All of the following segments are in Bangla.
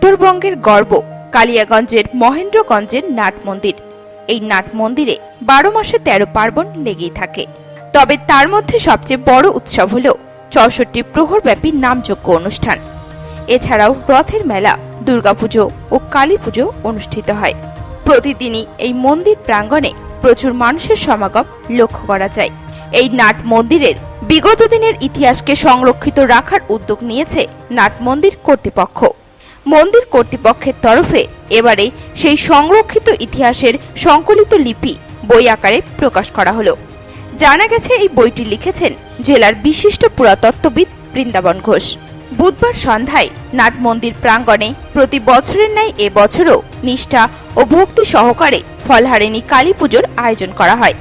উত্তরবঙ্গের গর্ব, কালিয়াগঞ্জের মহেন্দ্রগঞ্জের নাট মন্দির। এই নাট মন্দিরে বারো মাসে তেরো পার্বণ লেগেই থাকে। তবে তার মধ্যে সবচেয়ে বড় উৎসব হল চৌষট্টি প্রহরব্যাপী নামযজ্ঞ অনুষ্ঠান। এছাড়াও রথের মেলা, দুর্গাপুজো ও কালী পুজো অনুষ্ঠিত হয়। প্রতিদিনই এই মন্দির প্রাঙ্গণে প্রচুর মানুষের সমাগম লক্ষ্য করা যায়। এই নাট মন্দিরের বিগত দিনের ইতিহাসকে সংরক্ষিত রাখার উদ্যোগ নিয়েছে নাট মন্দির কর্তৃপক্ষ। মন্দির কর্তৃপক্ষের তরফে এবারে সেই সংরক্ষিত ইতিহাসের সংকলিত লিপি বই আকারে প্রকাশ করা হলো। জানা গেছে এই বইটি লিখেছেন জেলার বিশিষ্ট পুরাতত্ত্ববিদ বৃন্দাবন ঘোষ। বুধবার সন্ধ্যায় নাট মন্দির প্রাঙ্গণে প্রতি বছরের ন্যায় এবছরও নিষ্ঠা ও ভক্তি সহকারে ফলহারিণী কালী পুজোর আয়োজন করা হয়।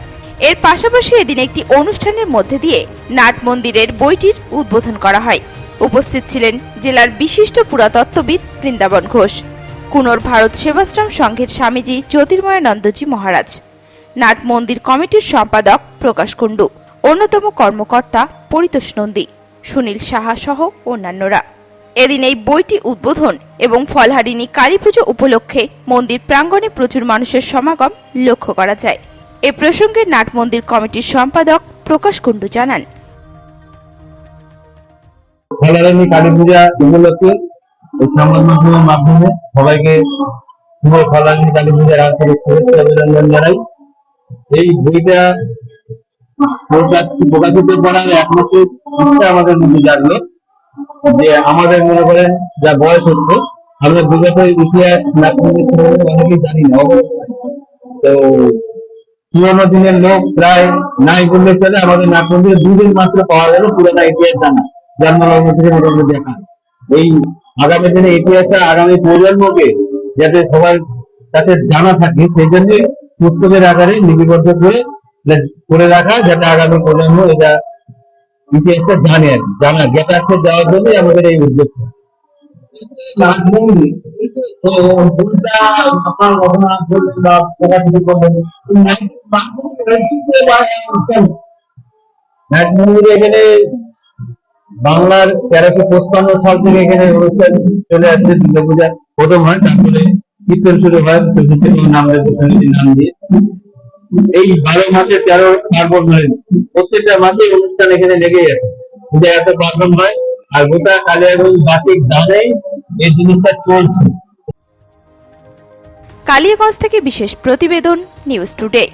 এর পাশাপাশি এদিন একটি অনুষ্ঠানের মধ্যে দিয়ে নাট মন্দিরের বইটির উদ্বোধন করা হয়। উপস্থিত ছিলেন জেলার বিশিষ্ট পুরাতত্ত্ববিদ বৃন্দাবন ঘোষ। কুনোর ভারত সেবাশ্রম সংঘের স্বামীজি জ্যোতির্ময়ানন্দজি মহারাজ। নাট মন্দির কমিটির সম্পাদক প্রকাশ কুণ্ডু। অন্যতম কর্মকর্তা পরিতোষ নন্দী, সুনীল সাহা সহ অন্যান্যরা। এদিন এই বইটি উদ্বোধন এবং ফলহারিণী কালী পুজো উপলক্ষে মন্দির প্রাঙ্গণে প্রচুর মানুষের সমাগম লক্ষ্য করা যায়। এ প্রসঙ্গে নাট মন্দির কমিটির সম্পাদক প্রকাশ কুণ্ডু জানান। ফলারানী কালী পূজা উপলক্ষে এই সংবাদ মাধ্যমের মাধ্যমে সবাইকে শুভ কালী পূজার আন্তরিক শুভেচ্ছা অভিনন্দন জানাই এই বইটা প্রকাশিত করার একমাত্র ইচ্ছা আমাদের মধ্যে জাগলো যে আমাদের মনে করেন যা বয়স হচ্ছে, আমরা বিগত ইতিহাস অনেকেই জানি না। তো পুরোনো দিনের লোক প্রায় নাই বললে চলে, আমাদের নাটমন্দিরে দুদিন মাত্র পাওয়া গেল পুরোনো ইতিহাস জানা জন্মলগ্ন থেকে মোটামুটি দেখা এই আগামী দিনে ইতিহাসটা আগামী প্রজন্মকে যাতে সবার কাছে জানা থাকে, সেই জন্য পুস্তকের আকারে লিপিবদ্ধ করে করে রাখা যাতে আগামী প্রজন্ম এটা ইতিহাসটা জানে আর জানা জ্ঞাতার্থে যাওয়ার জন্যই আমাদের এই উদ্যোগটা তো ভুলটা ঘটনা এখানে বাংলার তেরোশো পঁচপান্ন সাল থেকে এখানে অনুষ্ঠান চলে আসছে, দুর্গা পূজা প্রথম হয়, তারপরে কীর্তন শুরু হয় নাম দিয়ে। এই বারো মাসে তেরো পার্বণ হয়। প্রত্যেকটা মাসে অনুষ্ঠান এখানে লেগে আছে। পূজা এত পার্বণ হয়, আর গোটা কালিয়াগঞ্জ বাসিক দানে এই জিনিসটা চলছে। কালিয়াগঞ্জ থেকে বিশেষ প্রতিবেদন নিউজ টুডে।